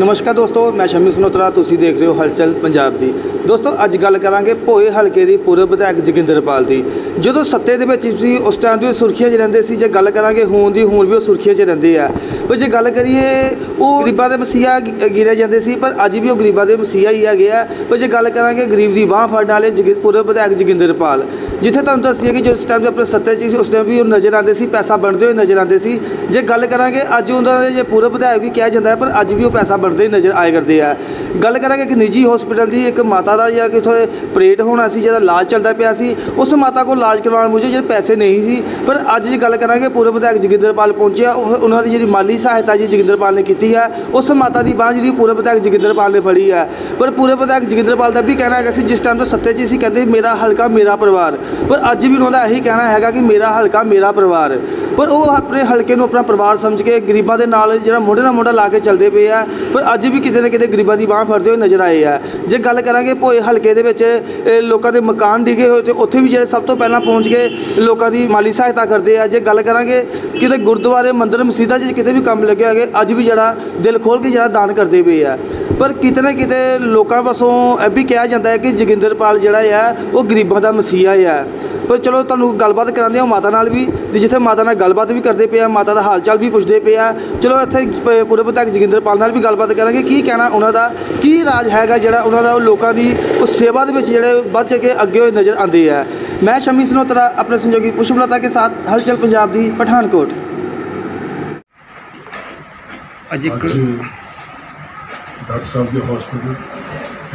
ਨਮਸਕਾਰ ਦੋਸਤੋ, ਮੈਂ ਸ਼ਮੀ ਸਨੋਤਰਾ, ਤੁਸੀਂ ਦੇਖ ਰਹੇ ਹੋ ਹਲਚਲ ਪੰਜਾਬ ਦੀ। ਦੋਸਤੋ, ਅੱਜ ਗੱਲ ਕਰਾਂਗੇ ਭੋਏ ਹਲਕੇ ਦੀ ਪੂਰਬ ਵਿਧਾਇਕ ਜੋਗਿੰਦਰਪਾਲ ਦੀ। ਜਦੋਂ ਸੱਤੇ ਦੇ ਵਿੱਚ ਸੀ ਉਸ ਟਾਈਮ ਦੀ ਉਹ ਸੁਰਖੀਆਂ 'ਚ ਰਹਿੰਦੇ ਸੀ, ਜੇ ਗੱਲ ਕਰਾਂਗੇ ਹੁਣ ਦੀ, ਹੁਣ ਵੀ ਉਹ ਸੁਰਖੀਆਂ 'ਚ ਰਹਿੰਦੇ ਆ। ਪਰ ਜੇ ਗੱਲ ਕਰੀਏ, ਉਹ ਗਰੀਬਾਂ ਦੇ ਮਸੀਹਾ ਗਿਰੇ ਜਾਂਦੇ ਸੀ, ਪਰ ਅੱਜ ਵੀ ਉਹ ਗਰੀਬਾਂ ਦੇ ਮਸੀਹਾ ਹੀ ਹੈਗੇ ਆ। ਪਰ ਜੇ ਗੱਲ ਕਰਾਂਗੇ ਗਰੀਬ ਦੀ ਬਾਹ ਫੜਨ ਵਾਲੇ ਜੋਗੀ- ਪੂਰਬ ਵਿਧਾਇਕ ਜੋਗਿੰਦਰਪਾਲ, ਜਿੱਥੇ ਤੁਹਾਨੂੰ ਦੱਸੀਏ ਕਿ ਜਿਸ ਟਾਈਮ ਦੇ ਆਪਣੇ ਸੱਤੇ 'ਚ ਸੀ, ਉਸ ਟਾਈਮ ਵੀ ਉਹ ਨਜ਼ਰ ਆਉਂਦੇ ਸੀ, ਪੈਸਾ ਬਣਦੇ ਹੋਏ ਨਜ਼ਰ ਆਉਂਦੇ ਸੀ। ਜੇ ਗੱਲ ਕਰਾਂਗੇ ਅੱਜ ਉਹਨਾਂ ਦੇ ਜੇ ਪੂਰਬ ਵਿਧਾਇਕ ਵੀ ਕਿਹਾ ਜਾਂਦਾ ਹੈ, ਪਰ ਅੱਜ ਵੀ ਉਹ ਪੈਸਾ ਬਣਦੇ ਨਜ਼ਰ ਆਏ ਕਰਦੇ ਆ। ਗੱਲ ਕਰਾਂਗੇ ਕਿ ਨਿੱਜੀ ਹਸਪੀਟਲ ਦੀ ਇੱਕ ਮਾਤਾ ਦਾ ਜਿਹੜਾ ਕਿਥੋਂ ਪ੍ਰੇਟ ਹੋਣਾ ਸੀ, ਜਿਹਦਾ ਇਲਾਜ ਚੱਲਦਾ ਪਿਆ ਸੀ, ਉਸ ਮਾਤਾ ਕੋਲ ਇਲਾਜ ਕਰਵਾਉਣ ਮੁਝੇ ਜਿਹੜੇ ਪੈਸੇ ਨਹੀਂ ਸੀ, ਪਰ ਅੱਜ ਜੇ ਗੱਲ ਕਰਾਂਗੇ ਪੂਰਬ ਵਿਧਾਇਕ ਜੋਗਿੰਦਰਪਾਲ ਪਹੁੰਚਿਆ, ਉਹ- ਉਹਨਾਂ ਦੀ ਜਿਹੜੀ ਮਾਲੀ ਸਹਾਇਤਾ ਜੀ ਜਗਿੰਦਰਪਾਲ ਨੇ ਕੀਤੀ ਹੈ, ਉਸ ਮਾਤਾ ਦੀ ਬਾਂਹ ਜਿਹੜੀ ਪੂਰਬ ਵਿਧਾਇਕ ਜੋਗਿੰਦਰਪਾਲ ਨੇ ਫੜੀ ਹੈ। ਪਰ ਪੂਰਬ ਵਿਧਾਇਕ ਜਗਿੰਦਰਪਾਲ ਦਾ ਵੀ ਕਹਿਣਾ ਹੈਗਾ ਸੀ, ਜਿਸ ਟਾਈਮ ਤੋਂ ਸੱਤੇ 'ਚ ਸੀ, ਕਹਿੰਦੇ ਮੇਰਾ ਹਲਕਾ ਮੇਰਾ ਪਰਿਵਾਰ। ਪਰ ਅੱਜ ਵੀ ਉਹਨਾਂ ਦਾ ਇਹੀ ਕਹਿਣਾ ਹੈਗਾ ਕਿ ਮੇਰਾ ਹਲਕਾ ਮੇਰਾ ਪਰਿਵਾਰ। ਪਰ ਉਹ ਆਪਣੇ ਹਲਕੇ ਨੂੰ ਆਪਣਾ ਪਰਿਵਾਰ ਸਮਝ ਕੇ ਗਰੀਬਾਂ ਦੇ ਨਾਲ ਜਿਹੜਾ ਮੋਢੇ ਨਾਲ ਮੋਢਾ ਲਾ ਕੇ ਚੱਲਦੇ ਪਏ ਆ ਪਰ ਅੱਜ ਵੀ ਕਿਤੇ ਨਾ ਕਿਤੇ ਗਰੀਬਾਂ ਦੀ ਬਾਂਹ ਫੜਦੇ ਹੋਏ ਨਜ਼ਰ ਆਏ ਆ। ਜੇ ਗੱਲ ਕਰਾਂਗੇ ਭੋਏ ਹਲਕੇ ਦੇ ਵਿੱਚ ਲੋਕਾਂ ਦੇ ਮਕਾਨ ਡਿੱਗੇ ਹੋਏ ਤੇ ਉੱਥੇ ਵੀ ਜਿਹੜੇ ਸਭ ਤੋਂ ਪਹਿਲਾਂ ਪਹੁੰਚ ਕੇ ਲੋਕਾਂ ਦੀ ਮਾਲੀ ਸਹਾਇਤਾ ਕਰਦੇ ਆ। ਜੇ ਗੱਲ ਕਰਾਂਗੇ ਕਿਤੇ ਗੁਰਦੁਆਰੇ, ਮੰਦਿਰ, ਮਸਜਿਦਾਂ 'ਚ ਕਿਤੇ ਵੀ ਕੰਮ ਲੱਗੇ ਹੈਗੇ ਅੱਜ ਵੀ ਜਿਹੜਾ ਦਿਲ ਖੋਲ ਕੇ ਜਿਹੜਾ ਦਾਨ ਕਰਦੇ ਪਏ ਆ। ਪਰ ਕਿਤੇ ਨਾ ਕਿਤੇ ਲੋਕਾਂ ਪਾਸੋਂ ਇਹ ਵੀ ਕਿਹਾ ਜਾਂਦਾ ਹੈ ਕਿ ਜੋਗਿੰਦਰਪਾਲ ਜਿਹੜਾ ਆ, ਉਹ ਗਰੀਬਾਂ ਦਾ ਮਸੀਹਾ ਆ। ਪਰ ਚਲੋ ਤੁਹਾਨੂੰ ਗੱਲਬਾਤ ਕਰਾਉਂਦੇ ਹਾਂ ਮਾਤਾ ਨਾਲ ਵੀ, ਤੇ ਜਿੱਥੇ ਮਾਤਾ ਨਾਲ ਗੱਲਬਾਤ ਵੀ ਕਰਦੇ ਪਏ ਆ, ਮਾਤਾ ਦਾ ਹਾਲ ਚਾਲ ਵੀ ਪੁੱਛਦੇ ਪਏ ਆ। ਚਲੋ ਇੱਥੇ ਪ- ਪੂਰਬ ਤੱਕ ਜੋਗਿੰਦਰਪਾਲ ਨਾਲ ਵੀ ਗੱਲਬਾਤ ਕਰਾਂਗੇ ਕੀ ਕਹਿਣਾ ਉਹਨਾਂ ਦਾ ਕੀ ਰਾਜ ਹੈਗਾ ਜਿਹੜਾ ਉਹਨਾਂ ਦਾ ਉਹ ਲੋਕਾਂ ਦੀ ਉਹ ਸੇਵਾ ਦੇ ਵਿੱਚ ਜਿਹੜੇ ਵੱਧ ਚੜ ਕੇ ਅੱਗੇ ਹੋਏ ਨਜ਼ਰ ਆਉਂਦੇ ਆ। ਮੈਂ ਸ਼ਮੀ ਸਨੋਤਰਾ ਆਪਣੇ ਸੰਯੋਗੀ ਪੁਸ਼ਪਲਤਾ ਕੇ ਸਾਥ ਹਲਚਲ ਪੰਜਾਬ ਦੀ ਪਠਾਨਕੋਟ। ਅੱਜ ਇੱਕ ਡਾਕਟਰ ਸਾਹਿਬ ਦੇ ਹਸਪੀਟਲ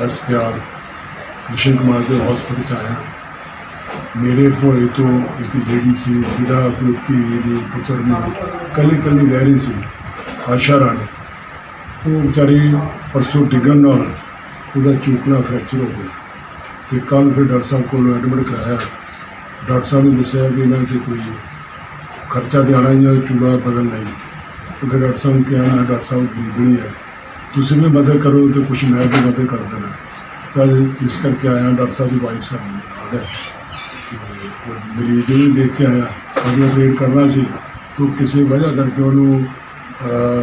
ਐਸਕੇਆਰ ਕ੍ਰਿਸ਼ਨ ਕੁਮਾਰ ਦੇ ਹਸਪੀਟਲ ਚ ਆਇਆ। ਮੇਰੇ ਭੋਏ ਤੋਂ ਇੱਕ ਲੇਡੀ ਸੀ ਜਿਹਦਾ ਕੋਈ ਧੀ ਦੀ ਪੁੱਤਰ ਨੇ ਕੱਲੀ ਕੱਲੀ ਰਹਿ ਰਹੀ ਸੀ ਆਸ਼ਾ ਰਾਣੀ। ਉਹ ਵਿਚਾਰੀ ਪਰਸੋਂ ਡਿੱਗਣ ਨਾਲ ਉਹਦਾ ਚੂਕਣਾ ਫ੍ਰੈਕਚਰ ਹੋ ਗਿਆ ਤੇ ਕੱਲ ਫਿਰ ਡਾਕਟਰ ਸਾਹਿਬ ਕੋਲ ਐਡਮਿਟ ਕਰਾਇਆ। ਡਾਕਟਰ ਸਾਹਿਬ ਨੇ ਦੱਸਿਆ ਕਿ ਇਹਨਾਂ ਤੇ ਕੋਈ ਖਰਚਾ ਦੇਣਾ ਜਾਂ ਚੂੜਾ ਬਦਲ ਲਈ। ਕਿਉਂਕਿ ਡਾਕਟਰ ਸਾਹਿਬ ਨੇ ਕਿਹਾ, ਮੈਂ ਡਾਕਟਰ ਸਾਹਿਬ ਗਰੀਬਣੀ ਹੈ। ਤੁਸੀਂ ਵੀ ਮਦਦ ਕਰੋ ਤੇ ਕੁਝ ਮੈਂ ਵੀ ਮਦਦ ਕਰ ਦੇਣਾ। ਤਾਂ ਇਸ ਕਰਕੇ ਆਇਆ ਡਾਕਟਰ ਸਾਹਿਬ ਦੀ ਵਾਈਫ ਸਾਨੂੰ ਨਾਲ ਹੈ ਤੇ ਮਰੀਜ਼ ਨੂੰ ਦੇਖ ਕੇ ਆਇਆ, ਉਹਦੀ ਆਪਰੇਟ ਕਰਨਾ ਸੀ। ਤੋਂ ਕਿਸੇ ਵਜ੍ਹਾ ਕਰਕੇ ਉਹਨੂੰ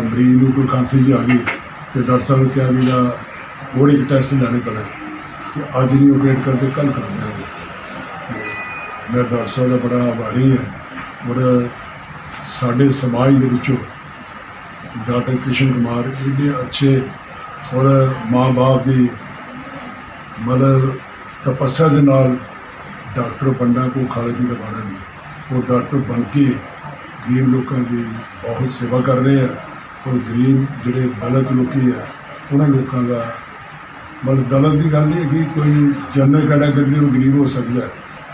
ਮਰੀਜ਼ ਨੂੰ ਕੋਈ ਖਾਂਸੀ ਜਿਹੀ ਆ ਗਈ ਤੇ ਡਾਕਟਰ ਸਾਹਿਬ ਨੇ ਕਿਹਾ ਵੀ ਇਹਦਾ ਹੋਰ ਇੱਕ ਟੈਸਟ ਲੈਣੇ ਪੈਣਾ। ਤੇ ਅੱਜ ਨਹੀਂ ਆਪਰੇਟ ਕਰਦੇ ਕੱਲ ਕਰ ਦਿਆਂਗੇ। ਮੈਂ ਡਾਕਟਰ ਸਾਹਿਬ ਦਾ ਬੜਾ ਆਭਾਰੀ ਹਾਂ ਔਰ ਸਾਡੇ ਸਮਾਜ ਦੇ ਵਿੱਚੋਂ ਡਾਕਟਰ ਕਿਸ਼ਨ ਕੁਮਾਰ ਇਹਦੇ ਅੱਛੇ ਔਰ ਮਾਂ-ਬਾਪ ਦੀ ਮਤਲਬ ਤਪੱਸਿਆ ਦੇ ਨਾਲ ਡਾਕਟਰ ਬੰਦਾ ਕੋ ਖਾਲਜ ਜੀ ਦਾ ਬਾਣਾ ਨਹੀਂ। ਉਹ ਡਾਕਟਰ ਬਣ ਕੇ ਗਰੀਬ ਲੋਕਾਂ ਦੀ ਬਹੁਤ ਸੇਵਾ ਕਰ ਰਹੇ ਆ ਔਰ ਗਰੀਬ ਜਿਹੜੇ ਦਲਤ ਲੋਕੀ ਆ, ਉਹਨਾਂ ਲੋਕਾਂ ਦਾ ਮਤਲਬ ਦਲਤ ਦੀ ਗੱਲ ਨਹੀਂ ਹੈਗੀ, ਕੋਈ ਜਨਰਲ ਕੈਟਾਗਰੀ ਦੇ ਵੀ ਗਰੀਬ ਹੋ ਸਕਦਾ।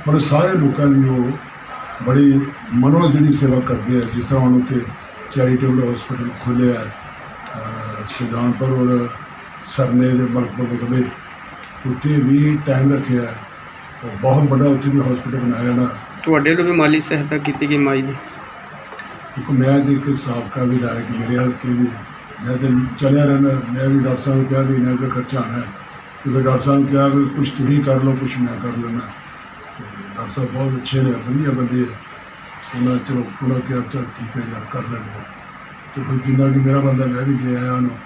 ਪਰ ਸਾਰੇ ਲੋਕਾਂ ਦੀ ਉਹ ਬੜੀ ਮਨੋ ਜਿਹੜੀ ਸੇਵਾ ਕਰਦੇ ਆ, ਜਿਸ ਤਰ੍ਹਾਂ ਹੁਣ ਉੱਥੇ ਚੈਰੀਟੇਬਲ ਹਸਪੀਟਲ ਖੋਲ੍ਹਿਆ ਹੈ ਸੁਜਾਨਪੁਰ ਔਰ ਸਰਨੇ ਦੇ ਮਲਕਪੁਰ ਦੇ ਕਬੇ ਉੱਥੇ ਵੀ ਟਾਈਮ ਰੱਖਿਆ ਹੈ। ਬਹੁਤ ਵੱਡਾ ਉੱਥੇ ਵੀ ਹਸਪੀਟਲ ਬਣਾਇਆ ਨਾ। ਤੁਹਾਡੇ ਵੱਲੋਂ ਵੀ ਮਾਲੀ ਸਹਾਇਤਾ ਕੀਤੀ ਗਈ ਮਾਈ ਦੀ? ਕਿਉਂਕਿ ਮੈਂ ਤੇ ਇੱਕ ਸਾਬਕਾ ਵਿਧਾਇਕ ਮੇਰੇ ਹਲਕੇ ਦੇ ਮੈਂ ਤੇ ਚਲਿਆ ਰਹਿੰਦਾ, ਮੈਂ ਵੀ ਡਾਕਟਰ ਸਾਹਿਬ ਨੂੰ ਕਿਹਾ ਵੀ ਇਹਨਾਂ ਦਾ ਖਰਚਾ ਆਉਣਾ ਹੈ। ਤੇ ਫਿਰ ਡਾਕਟਰ ਸਾਹਿਬ ਨੇ ਕਿਹਾ ਵੀ ਕੁਝ ਤੁਸੀਂ ਕਰ ਲਓ ਕੁਝ ਮੈਂ ਕਰ ਲੈਣਾ ਤੇ ਡਾਕਟਰ ਸਾਹਿਬ ਬਹੁਤ ਅੱਛੇ ਨੇ, ਵਧੀਆ ਬੰਦੇ ਆ। ਉਹਨਾਂ ਚਲੋ, ਉਹਨਾਂ ਕਿਹਾ ਚਲ ਠੀਕ ਹੈ ਯਾਰ, ਕਰ ਲੈਂਦੇ ਹਾਂ ਤੇ ਕੋਈ ਜਿੰਨਾ ਕਿ ਮੇਰਾ ਬੰਦਾ, ਮੈਂ ਵੀ ਦੇ ਆਇਆ ਉਹਨੂੰ।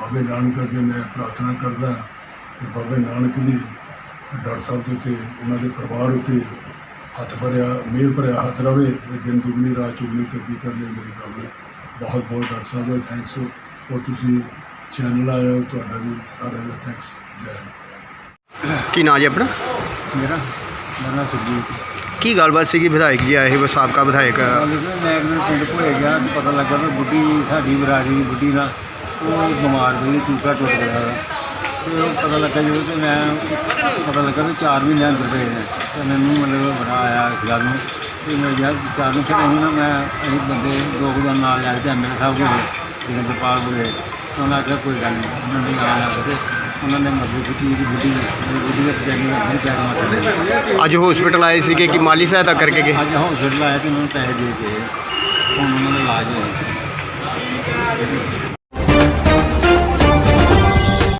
ਬਾਬੇ ਨਾਨਕ ਅੱਗੇ ਮੈਂ ਪ੍ਰਾਰਥਨਾ ਕਰਦਾ ਕਿ ਬਾਬੇ ਨਾਨਕ ਦੀ ਡਾਕਟਰ ਸਾਹਿਬ ਦੇ ਉੱਤੇ, ਉਹਨਾਂ ਦੇ ਪਰਿਵਾਰ ਉੱਤੇ ਹੱਥ ਭਰਿਆ ਮਿਹਰ ਭਰਿਆ ਹੱਥ ਰਵੇ ਇਹ ਦਿਨ ਦੁਗਣੀ ਰਾਤ ਚੁਗਣੀ ਤਰੱਕੀ ਕਰਨੇ ਮੇਰੀ ਕਾਮਨਾ ਬਹੁਤ ਬਹੁਤ ਡਾਕਟਰ ਸਾਹਿਬ ਦਾ ਥੈਂਕਸ ਔਰ ਤੁਸੀਂ ਚੈਨਲ ਆਏ ਹੋ ਤੁਹਾਡਾ ਵੀ ਸਾਰਿਆਂ ਦਾ ਥੈਂਕਸ ਜੈ ਹਿੰਦ ਕੀ ਨਾਂ ਜੀ ਆਪਣਾ ਮੇਰਾ ਮੇਰਾ ਨਾਮ ਸੁਰਜੀਤ ਕੀ ਗੱਲਬਾਤ ਸੀ ਕਿ ਵਿਧਾਇਕ ਜੀ ਆਏ ਸੀ ਸਾਬਕਾ ਵਿਧਾਇਕ ਹਾਲੇ ਤਾਂ ਮੈਂ ਇੱਕ ਦਿਨ ਪਿੰਡ ਭੁੱਲੇ ਗਿਆ ਤੇ ਪਤਾ ਲੱਗਾ ਵੀ ਬੁੱਢੀ ਸਾਡੀ ਬਰਾਦਰੀ ਦੀ ਬੁੱਢੀ ਨਾ ਉਹ ਬਿਮਾਰ ਹੋਈ ਟੂਕਾ ਟੁੱਟ ਗਿਆ। ਉਹਦਾ। ਤੇ ਉਹ ਪਤਾ ਲੱਗਾ ਜਦੋਂ ਤੇ ਮੈਂ ਪਤਾ ਲੱਗਾ ਵੀ 4 ਮਹੀਨੇ ਅੰਦਰ ਪਏ ਨੇ। ਤੇ ਮੈਨੂੰ ਮਤਲਬ ਬੜਾ ਆਇਆ ਇਸ ਗੱਲ ਨੂੰ। ਤੇ ਮੈਂ ਯਾਰ ਚਾਰ ਨੂੰ ਫਿਰ ਅਸੀਂ ਨਾ ਮੈਂ ਅਸੀਂ ਬੰਦੇ ਦੋ ਕੁ ਦਿਨ ਨਾਲ ਜਾ ਕੇ ਐਮਐਲ ਸਾਹਿਬ ਕੋਲ ਜਿਹੜੇ ਗੋਪਾਲ ਕੋਲੇ ਤੇ ਉਹਨਾਂ ਆਖਿਆ ਕੋਈ ਗੱਲ ਨਹੀਂ ਉਹਨਾਂ ਨੇ ਆਣਾ ਤੇ ਉਹਨਾਂ ਨੇ ਮਦਦ ਕੀਤੀ ਮੇਰੀ ਬੁੱਢੀ ਬੁੱਢੀ ਦੇ ਜਾਨੀ ਆਪਣੀ ਪੈਰ ਮਾਰ ਅੱਜ ਹਸਪੀਟਲ ਆਏ ਸੀਗੇ ਕਿ ਮਾਲੀ ਸਹਾਇਤਾ ਕਰਕੇ ਗਏ? ਅੱਜ ਹਸਪੀਟਲ ਆਇਆ ਤੇ ਉਹਨਾਂ ਨੂੰ ਪੈਸੇ ਦੇ ਕੇ ਹੁਣ ਉਹਨਾਂ ਦਾ ਇਲਾਜ ਹੋਇਆ।